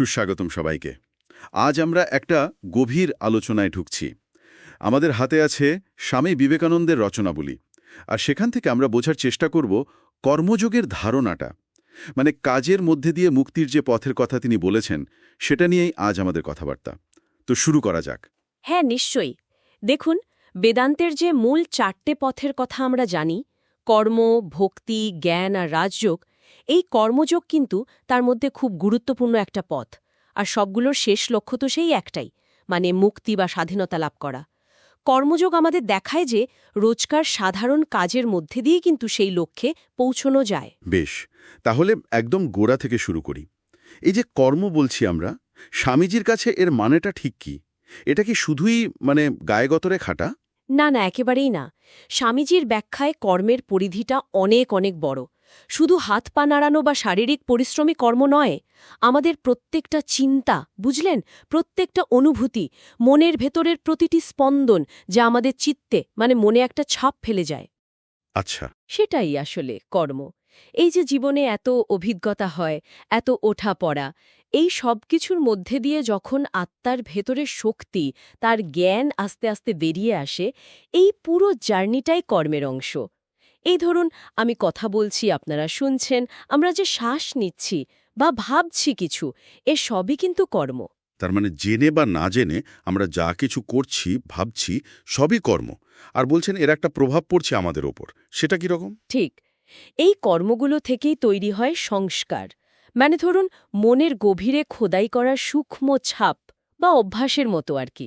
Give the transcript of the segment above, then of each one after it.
সুস্বাগতম সবাইকে। আজ আমরা একটা গভীর আলোচনায় ঢুকছি। আমাদের হাতে আছে স্বামী বিবেকানন্দের রচনাবলী। আর সেখান থেকে আমরা বোঝার চেষ্টা করব কর্মযোগের ধারণাটা। মানে কাজের মধ্যে দিয়ে মুক্তির যে পথের কথা তিনি বলেছেন, সেটা নিয়েই আজ আমাদের কথাবার্তা। তো শুরু করা যাক। হ্যাঁ নিশ্চয়ই। দেখুন, বেদান্তের যে মূল চারটে পথের কথা আমরা জানি, কর্ম, ভক্তি, জ্ঞান আর রাজযোগ এই কর্মযোগ কিন্তু তার মধ্যে খুব গুরুত্বপূর্ণ একটা পথ। আর সবগুলোর শেষ লক্ষ্য তো সেই একটাই মানে মুক্তি বা স্বাধীনতা লাভ করা। কর্মযোগ আমাদের দেখায় যে রোজকার সাধারণ কাজের মধ্যে দিয়ে কিন্তু সেই লক্ষ্যে পৌঁছনো যায়। বেশ তাহলে একদম গোড়া থেকে শুরু করি। এই যে কর্ম বলছি আমরা স্বামীজির কাছে এর মানেটা ঠিক কি? এটা কি শুধুই মানে গায়েগতরে খাটা? না না একেবারেই না। স্বামীজির ব্যাখ্যায় কর্মের পরিধিটা অনেক অনেক বড়। শুধু হাত পা নাড়ানো বা শারীরিক পরিশ্রমী কর্ম নয় আমাদের প্রত্যেকটা চিন্তা বুঝলেন? প্রত্যেকটা অনুভূতি মনের ভেতরের প্রতিটি স্পন্দন যা আমাদের চিত্তে মানে মনে একটা ছাপ ফেলে যায়। আচ্ছা। সেটাই আসলে কর্ম। এই যে জীবনে এত অভিজ্ঞতা হয় এত ওঠা পড়া এই সব কিছুর মধ্যে দিয়ে যখন আত্মার ভেতরের শক্তি তার জ্ঞান আস্তে আস্তে বেরিয়ে আসে এই পুরো জার্নিটাই কর্মের অংশ। এই ধরুন আমি কথা বলছি আপনারা শুনছেন আমরা যে শ্বাস নিচ্ছি বা ভাবছি কিছু এ সবই কিন্তু কর্ম। তার মানে জেনে বা না জেনে আমরা যা কিছু করছি ভাবছি সবই কর্ম। আর বলছেন এর একটা প্রভাব পড়ছে আমাদের ওপর সেটা কীরকম ঠিক। এই কর্মগুলো থেকেই তৈরি হয় সংস্কার। মানে ধরুন মনের গভীরে খোদাই করা সূক্ষ্ম ছাপ বা অভ্যাসের মতো আর কি।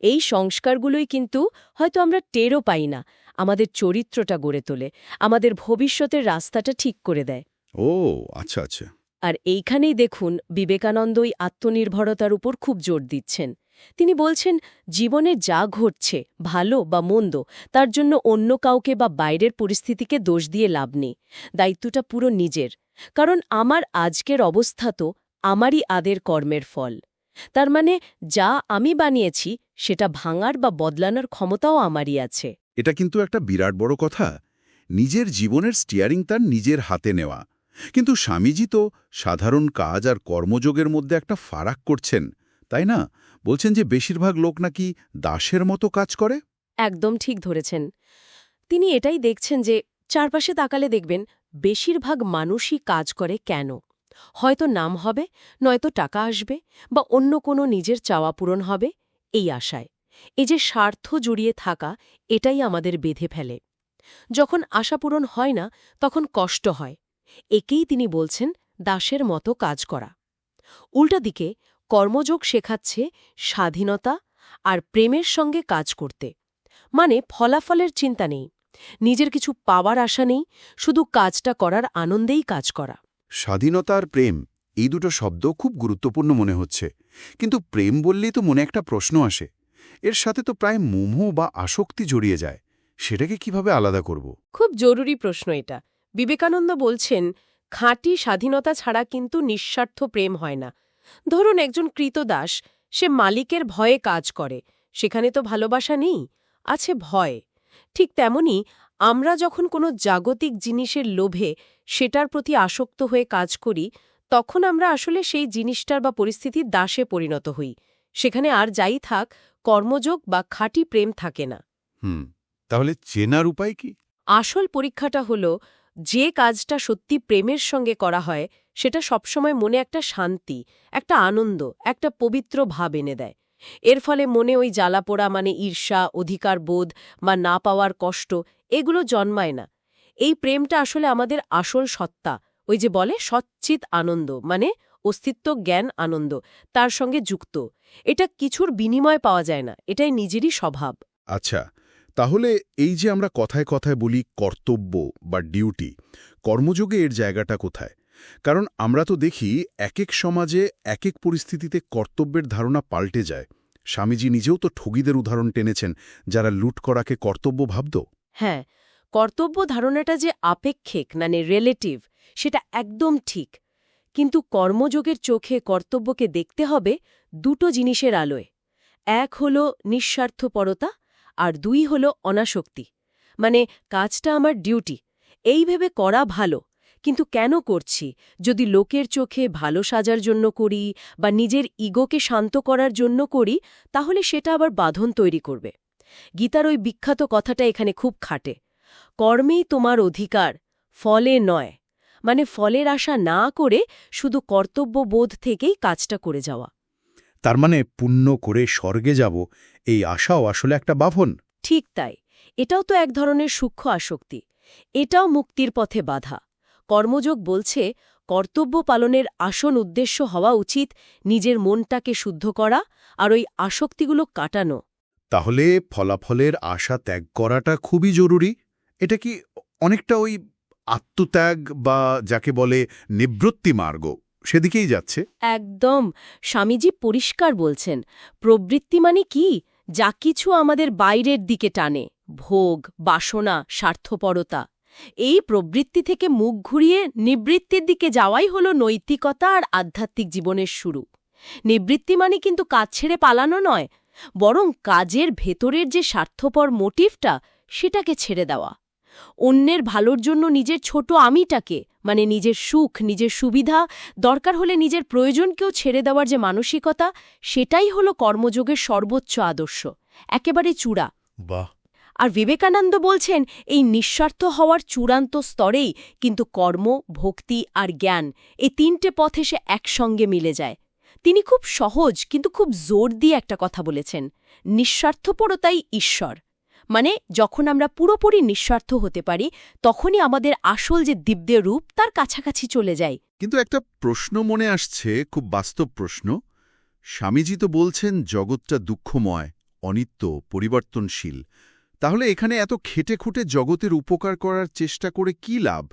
এই সংস্কারগুলোই কিন্তু হয়তো আমরা টেরও পাই না। আমাদের চরিত্রটা গড়ে তোলে আমাদের ভবিষ্যতের রাস্তাটা ঠিক করে দেয়। ও আচ্ছা আচ্ছা। আর এইখানেই দেখুন বিবেকানন্দই আত্মনির্ভরতার উপর খুব জোর দিচ্ছেন। তিনি বলছেন জীবনে যা ঘটছে ভালো বা মন্দ তার জন্য অন্য কাউকে বা বাইরের পরিস্থিতিকে দোষ দিয়ে লাভ নেই। দায়িত্বটা পুরো নিজের। কারণ আমার আজকের অবস্থা তো আমারই আদের কর্মের ফল। তার মানে যা আমি বানিয়েছি সেটা ভাঙার বা বদলানোর ক্ষমতাও আমারই আছে। এটা কিন্তু একটা বিরাট বড় কথা। নিজের জীবনের স্টিয়ারিং তার নিজের হাতে নেওয়া। কিন্তু স্বামীজি তো সাধারণ কাজ আর কর্মযোগের মধ্যে একটা ফারাক করছেন, তাই না? বলছেন যে বেশিরভাগ লোক নাকি দাসের মতো কাজ করে। একদম ঠিক ধরেছেন। তিনি এটাই দেখছেন যে চারপাশে তাকালে দেখবেন বেশিরভাগ মানুষই কাজ করে কেন? হয়তো নাম হবে, নয়তো টাকা আসবে, বা অন্য কোনো নিজের চাওয়া পূরণ হবে, এই আশায়। এই যে স্বার্থ জড়িয়ে থাকা, এটাই আমাদের বেঁধে ফেলে। যখন আশা পূরণ হয় না, তখন কষ্ট হয়। একেই তিনি বলছেন, দাসের মতো কাজ করা। উল্টা দিকে, কর্মযোগ শেখাচ্ছে স্বাধীনতা আর প্রেমের সঙ্গে কাজ করতে। মানে ফলাফলের চিন্তা নেই। নিজের কিছু পাওয়ার আশা নেই, শুধু কাজটা করার আনন্দেই কাজ করা। স্বাধীনতা আর প্রেম, এই দুটো শব্দ খুব গুরুত্বপূর্ণ মনে হচ্ছে। কিন্তু প্রেম বললেই তো মনে একটা প্রশ্ন আসে। এর সাথে তো প্রায় মোহ বা আসক্তি জড়িয়ে যায়। সেটাকে কীভাবে আলাদা করব? খুব জরুরি প্রশ্ন এটা। বিবেকানন্দ বলছেন, খাঁটি স্বাধীনতা ছাড়া কিন্তু নিঃস্বার্থ প্রেম হয় না। ধরুন একজন কৃতদাস, সে মালিকের ভয়ে কাজ করে, সেখানে তো ভালোবাসা নেই, আছে ভয়। ঠিক তেমনি আমরা যখন কোনো জাগতিক জিনিসের লোভে সেটার প্রতি আসক্ত হয়ে কাজ করি, তখন আমরা আসলে সেই জিনিসটার বা পরিস্থিতির দাসে পরিণত হই। সেখানে আর যাই থাক কর্মযোগ বা খাঁটি প্রেম থাকে না। হুম তাহলে চেনার উপায় কি? আসল পরীক্ষাটা হল যে কাজটা সত্যি প্রেমের সঙ্গে করা হয় সেটা সবসময় মনে একটা শান্তি একটা আনন্দ একটা পবিত্র ভাব এনে দেয়। এর ফলে মনে ওই জ্বালাপোড়া মানে ঈর্ষা অধিকার বোধ বা না পাওয়ার কষ্ট এগুলো জন্মায় না। এই প্রেমটা আসলে আমাদের আসল সত্তা ওই যে বলে সচ্চিত আনন্দ মানে অস্তিত্ব জ্ঞান আনন্দ তার সঙ্গে যুক্ত। এটা কিছুর বিনিময় পাওয়া যায় না এটাই নিজেরই স্বভাব। আচ্ছা তাহলে এই যে আমরা কথায় কথায় বলি কর্তব্য বা ডিউটি কর্মযোগে এর জায়গাটা কোথায়? কারণ আমরা তো দেখি এক এক সমাজে এক এক পরিস্থিতিতে কর্তব্যের ধারণা পাল্টে যায়। স্বামীজি নিজেও তো ঠগিদের উদাহরণ টেনেছেন যারা লুট করাকে কর্তব্য ভাবত। হ্যাঁ কর্তব্য ধারণাটা যে আপেক্ষিক মানে রিলেটিভ সেটা একদম ঠিক। কিন্তু কর্মযোগের চোখে কর্তব্যকে দেখতে হবে দুটো জিনিসের আলোয়। এক হল নিঃস্বার্থপরতা আর দুই হল অনাসক্তি। মানে কাজটা আমার ডিউটি। এই ভেবে করা ভালো, কিন্তু কেন করছি? যদি লোকের চোখে ভালো সাজার জন্য করি বা নিজের ইগোকে শান্ত করার জন্য করি, তাহলে সেটা আবার বাঁধন তৈরি করবে। গীতার ওই বিখ্যাত কথাটা এখানে খুব খাটে। কর্মেই তোমার অধিকার, ফলে নয়। মানে ফলের আশা না করে শুধু কর্তব্যবোধ থেকেই কাজটা করে যাওয়া। তার মানে পুণ্য করে স্বর্গে যাব এই আশাও আসলে একটা বাভন ঠিক তাই। এটাও তো এক ধরনের সূক্ষ্ম আসক্তি। এটাও মুক্তির পথে বাধা। কর্মযোগ বলছে কর্তব্য পালনের আসন উদ্দেশ্য হওয়া উচিত নিজের মনটাকে শুদ্ধ করা আর ওই আসক্তিগুলো কাটানো। তাহলে ফলাফলের আশা ত্যাগ করাটা খুবই জরুরি? এটা কি অনেকটা ওই আত্মত্যাগ বা যাকে বলে নিবৃত্তি মার্গ সেদিকেই যাচ্ছে। একদম। স্বামীজি পরিষ্কার বলছেন, প্রবৃত্তি মানে কি? যা কিছু আমাদের বাইরের দিকে টানে, ভোগ, বাসনা, স্বার্থপরতা। এই প্রবৃত্তি থেকে মুখ ঘুরিয়ে নিবৃত্তির দিকে যাওয়াই হল নৈতিকতা আর আধ্যাত্মিক জীবনের শুরু। নিবৃত্তি মানে কিন্তু কাজ ছেড়ে পালানো নয়, বরং কাজের ভেতরের যে স্বার্থপর মোটিভটা, সেটাকে ছেড়ে দেওয়া। অন্যের ভালোর জন্য নিজের ছোট আমিটাকে মানে নিজের সুখ নিজের সুবিধা দরকার হলে নিজের প্রয়োজনকেও ছেড়ে দেওয়ার যে মানসিকতা সেটাই হলো কর্মযোগের সর্বোচ্চ আদর্শ একেবারে চূড়া। বাহ! আর বিবেকানন্দ বলছেন এই নিঃস্বার্থ হওয়ার চূড়ান্ত স্তরেই কিন্তু কর্ম ভক্তি আর জ্ঞান এই তিনটে পথ এসে একসঙ্গে মিলে যায়। তিনি খুব সহজ কিন্তু খুব জোর দিয়ে একটা কথা বলেছেন নিঃস্বার্থপরতাই ঈশ্বর। মানে যখন আমরা পুরোপুরি নিঃস্বার্থ হতে পারি, তখনই আমাদের আসল যে দিব্য রূপ, তার কাছাকাছি চলে যায়। কিন্তু একটা প্রশ্ন মনে আসছে, খুব বাস্তব প্রশ্ন। স্বামীজি তো বলছেন, জগৎটা দুঃখময়, অনিত্য, পরিবর্তনশীল। তাহলে এখানে এত খেটে খুঁটে জগতের উপকার করার চেষ্টা করে কি লাভ?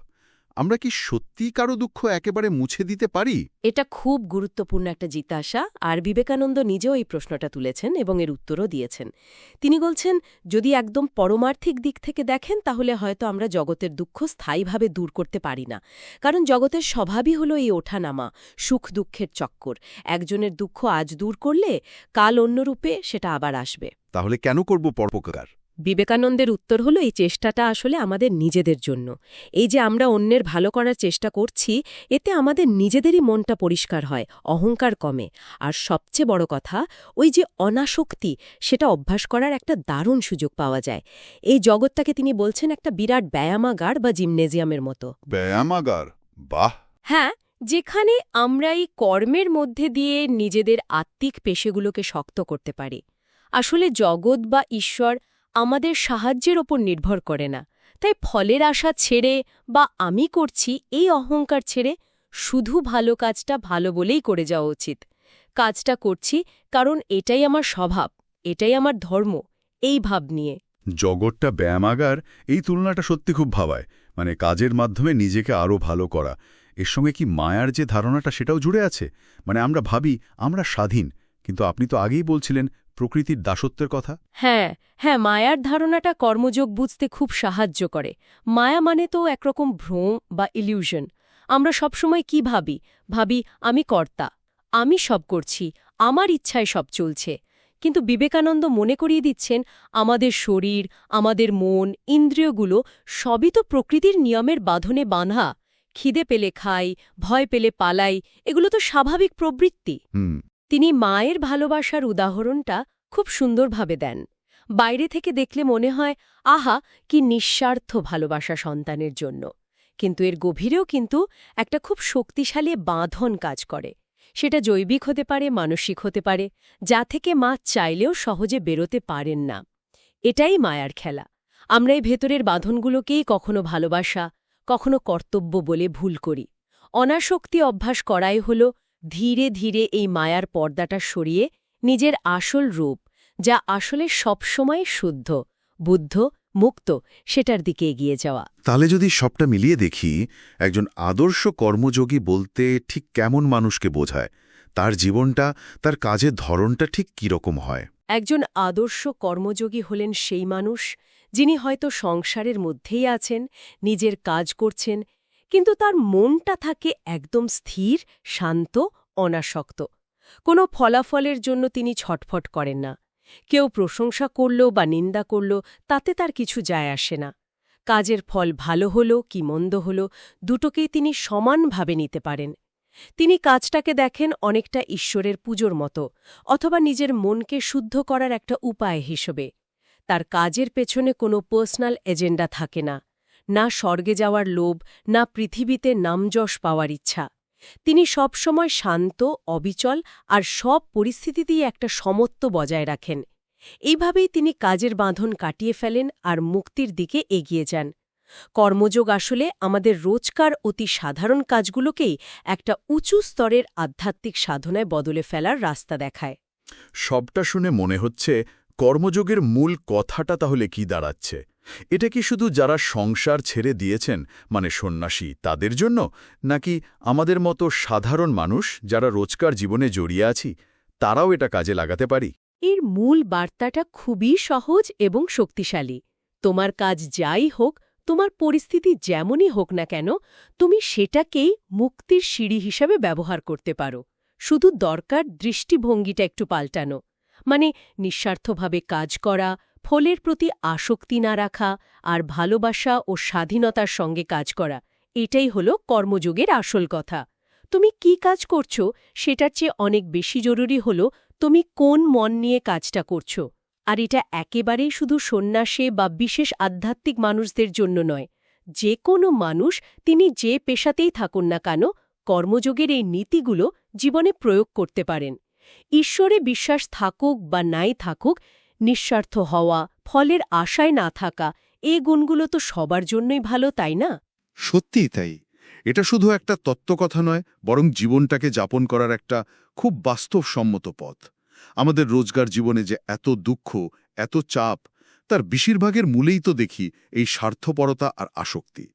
আমরা কি সত্যিই কারও দুঃখ একেবারে মুছে দিতে পারি? এটা খুব গুরুত্বপূর্ণ একটা জিজ্ঞাসা আর বিবেকানন্দ নিজেও এই প্রশ্নটা তুলেছেন এবং এর উত্তরও দিয়েছেন। তিনি বলছেন যদি একদম পরমার্থিক দিক থেকে দেখেন তাহলে হয়তো আমরা জগতের দুঃখ স্থায়ীভাবে দূর করতে পারি না। কারণ জগতের স্বভাবই হলো এই ওঠানামা সুখ দুঃখের চক্কর। একজনের দুঃখ আজ দূর করলে কাল অন্যরূপে সেটা আবার আসবে। তাহলে কেন করব পরোপকার? বিবেকানন্দের উত্তর হলো এই চেষ্টাটা আসলে আমাদের নিজেদের জন্য। এই যে আমরা অন্যের ভালো করার চেষ্টা করছি এতে আমাদের নিজেদেরই মনটা পরিষ্কার হয় অহংকার কমে। আর সবচেয়ে বড় কথা ওই যে অনাসক্তি সেটা অভ্যাস করার একটা দারুণ সুযোগ পাওয়া যায়। এই জগৎটাকে তিনি বলছেন একটা বিরাট ব্যায়ামাগার বা জিমনেজিয়ামের মতো। ব্যায়ামাগার? বাহ! হ্যাঁ যেখানে আমরা এই কর্মের মধ্যে দিয়ে নিজেদের আত্মিক পেশেগুলোকে শক্ত করতে পারি। আসলে জগৎ বা ঈশ্বর আমাদের সাহায্যের ওপর নির্ভর করে না। তাই ফলের আশা ছেড়ে বা আমি করছি এই অহংকার ছেড়ে শুধু ভালো কাজটা ভালো বলেই করে যাওয়া উচিত। কাজটা করছি কারণ এটাই আমার স্বভাব, এটাই আমার ধর্ম, এই ভাব নিয়ে। জগৎটা ব্যায়ামাগার, এই তুলনাটা সত্যি খুব ভাবায়। মানে কাজের মাধ্যমে নিজেকে আরও ভালো করা। এর সঙ্গে কি মায়ার যে ধারণাটা সেটাও জুড়ে আছে? মানে আমরা ভাবি, আমরা স্বাধীন। কিন্তু আপনি তো আগেই বলছিলেন প্রকৃতির দাসত্বের কথা। হ্যাঁ হ্যাঁ মায়ার ধারণাটা কর্মযোগ বুঝতে খুব সাহায্য করে। মায়া মানে তো একরকম ভ্রম বা ইলিউশন আমরা সবসময় কি ভাবি? ভাবি আমি কর্তা আমি সব করছি আমার ইচ্ছায় সব চলছে। কিন্তু বিবেকানন্দ মনে করিয়ে দিচ্ছেন আমাদের শরীর আমাদের মন ইন্দ্রিয়গুলো সবই তো প্রকৃতির নিয়মের বাঁধনে বাঁধা। খিদে পেলে খাই ভয় পেলে পালাই এগুলো তো স্বাভাবিক প্রবৃত্তি। হুম। তিনি মায়ের ভালোবাসার উদাহরণটা খুব সুন্দরভাবে দেন। বাইরে থেকে দেখলে মনে হয়, আহা, কি নিঃস্বার্থ ভালোবাসা সন্তানের জন্য। কিন্তু এর গভীরেও কিন্তু একটা খুব শক্তিশালী বাঁধন কাজ করে। সেটা জৈবিক হতে পারে, মানসিক হতে পারে, যা থেকে মা চাইলেও সহজে বেরোতে পারেন না। এটাই মায়ার খেলা। আমরা এই ভেতরের বাঁধনগুলোকেই কখনো ভালোবাসা, কখনো কর্তব্য বলে ভুল করি। অনাসক্তি অভ্যাস করাই হল ধীরে ধীরে এই মায়ার পর্দাটা সরিয়ে নিজের আসল রূপ যা আসলে সবসময় শুদ্ধ বুদ্ধ মুক্ত সেটার দিকে এগিয়ে যাওয়া। তাহলে যদি সবটা মিলিয়ে দেখি একজন আদর্শ কর্মযোগী বলতে ঠিক কেমন মানুষকে বোঝায়? তার জীবনটা তার কাজের ধরনটা ঠিক কীরকম হয়? একজন আদর্শ কর্মযোগী হলেন সেই মানুষ যিনি হয়তো সংসারের মধ্যেই আছেন নিজের কাজ করছেন কিন্তু তার মনটা থাকে একদম স্থির, শান্ত, অনাসক্ত। কোনো ফলাফলের জন্য তিনি ছটফট করেন না। কেউ প্রশংসা করল বা নিন্দা করল, তাতে তার কিছু যায় আসে না। কাজের ফল ভালো হলো কি মন্দ হলো, দুটোকেই তিনি সমানভাবে নিতে পারেন। তিনি কাজটাকে দেখেন অনেকটা ঈশ্বরের পুজোর মতো, অথবা নিজের মনকে শুদ্ধ করার একটা উপায় হিসেবে। তার কাজের পেছনে কোনো পার্সোনাল এজেন্ডা থাকে না। না স্বর্গে যাওয়ার লোভ, না পৃথিবীতে নামযশ পাওয়ার ইচ্ছা। তিনি সবসময় শান্ত, অবিচল আর সব পরিস্থিতিতেই একটা সমত্ব বজায় রাখেন। এইভাবেই তিনি কাজের বাঁধন কাটিয়ে ফেলেন আর মুক্তির দিকে এগিয়ে যান। কর্মযোগ আসলে আমাদের রোজকার অতি সাধারণ কাজগুলোকেই একটা উঁচু স্তরের আধ্যাত্মিক সাধনায় বদলে ফেলার রাস্তা দেখায়। সবটা শুনে মনে হচ্ছে কর্মযোগের মূল কথাটা তাহলে কি দাঁড়াচ্ছে? এটা কি শুধু যারা সংসার ছেড়ে দিয়েছেন মানে সন্ন্যাসী তাদের জন্য, নাকি আমাদের মতো সাধারণ মানুষ যারা রোজকার জীবনে জড়িয়ে আছি, তারাও এটা কাজে লাগাতে পারি? এর মূল বার্তাটা খুবই সহজ এবং শক্তিশালী। তোমার কাজ যাই হোক, তোমার পরিস্থিতি যেমনই হোক না কেন, তুমি সেটাকেই মুক্তির সিঁড়ি হিসাবে ব্যবহার করতে পারো। শুধু দরকার দৃষ্টিভঙ্গিটা একটু পাল্টানো। মানে নিঃস্বার্থভাবে কাজ করা ফলের প্রতি আসক্তি না রাখা আর ভালোবাসা ও স্বাধীনতার সঙ্গে কাজ করা, এটাই হলো কর্মযোগের আসল কথা। তুমি কি কাজ করছ সেটার চেয়ে অনেক বেশি জরুরি হলো তুমি কোন মন নিয়ে কাজটা করছ। আর এটা একেবারেই শুধু সন্ন্যাসে বা বিশেষ আধ্যাত্মিক মানুষদের জন্য নয়, যে কোনো মানুষ তিনি যে পেশাতেই থাকুন না কেন, কর্মযোগের এই নীতিগুলো জীবনে প্রয়োগ করতে পারেন। ঈশ্বরে বিশ্বাস থাকুক বা নাই থাকুক নিঃস্বার্থ হওয়া ফলের আশায় না থাকা এই গুণগুলো তো সবার জন্যই ভালো তাই না? সত্যিই তাই। এটা শুধু একটা তত্ত্বকথা নয় বরং জীবনটাকে যাপন করার একটা খুব বাস্তবসম্মত পথ। আমাদের রোজগার জীবনে যে এত দুঃখ এত চাপ তার বেশিরভাগের মূলেই তো দেখি এই স্বার্থপরতা আর আসক্তি।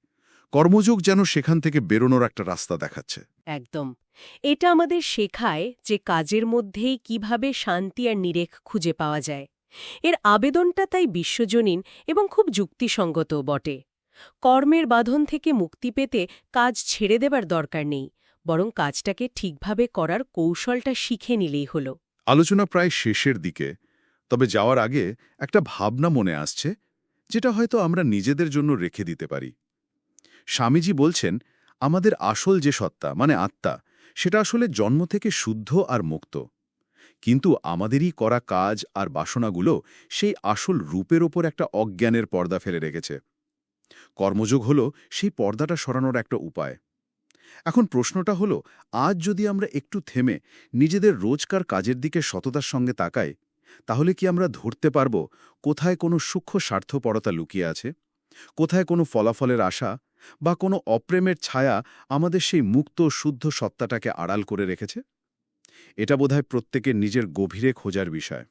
কর্মযোগ যেন সেখান থেকে বেরোনোর একটা রাস্তা দেখাচ্ছে। একদম। এটা আমাদের শেখায় যে কাজের মধ্যেই কীভাবে শান্তি আর নিরেখ খুঁজে পাওয়া যায়। এর আবেদনটা তাই বিশ্বজনীন এবং খুব যুক্তিসঙ্গত বটে। কর্মের বাঁধন থেকে মুক্তি পেতে কাজ ছেড়ে দেবার দরকার নেই, বরং কাজটাকে ঠিকভাবে করার কৌশলটা শিখে নিলেই হল। আলোচনা প্রায় শেষের দিকে, তবে যাওয়ার আগে একটা ভাবনা মনে আসছে, যেটা হয়তো আমরা নিজেদের জন্য রেখে দিতে পারি। স্বামীজি বলছেন, আমাদের আসল যে সত্তা মানে আত্মা, সেটা আসলে জন্ম থেকে শুদ্ধ আর মুক্ত। কিন্তু আমাদেরই করা কাজ আর বাসনাগুলো সেই আসল রূপের ওপর একটা অজ্ঞানের পর্দা ফেলে রেখেছে। কর্মযোগ হল সেই পর্দাটা সরানোর একটা উপায়। এখন প্রশ্নটা হলো, আজ যদি আমরা একটু থেমে নিজেদের রোজকার কাজের দিকে সততার সঙ্গে তাকাই, তাহলে কি আমরা ধরতে পারব কোথায় কোনো সূক্ষ্ম স্বার্থপরতা লুকিয়ে আছে? কোথায় কোনো ফলাফলের আশা বা কোনো অপ্রেমের ছায়া আমাদের সেই মুক্ত, শুদ্ধ সত্তাটাকে আড়াল করে রেখেছে? এটা বোধহয় প্রত্যেকের নিজের গভীরে খোঁজার বিষয়।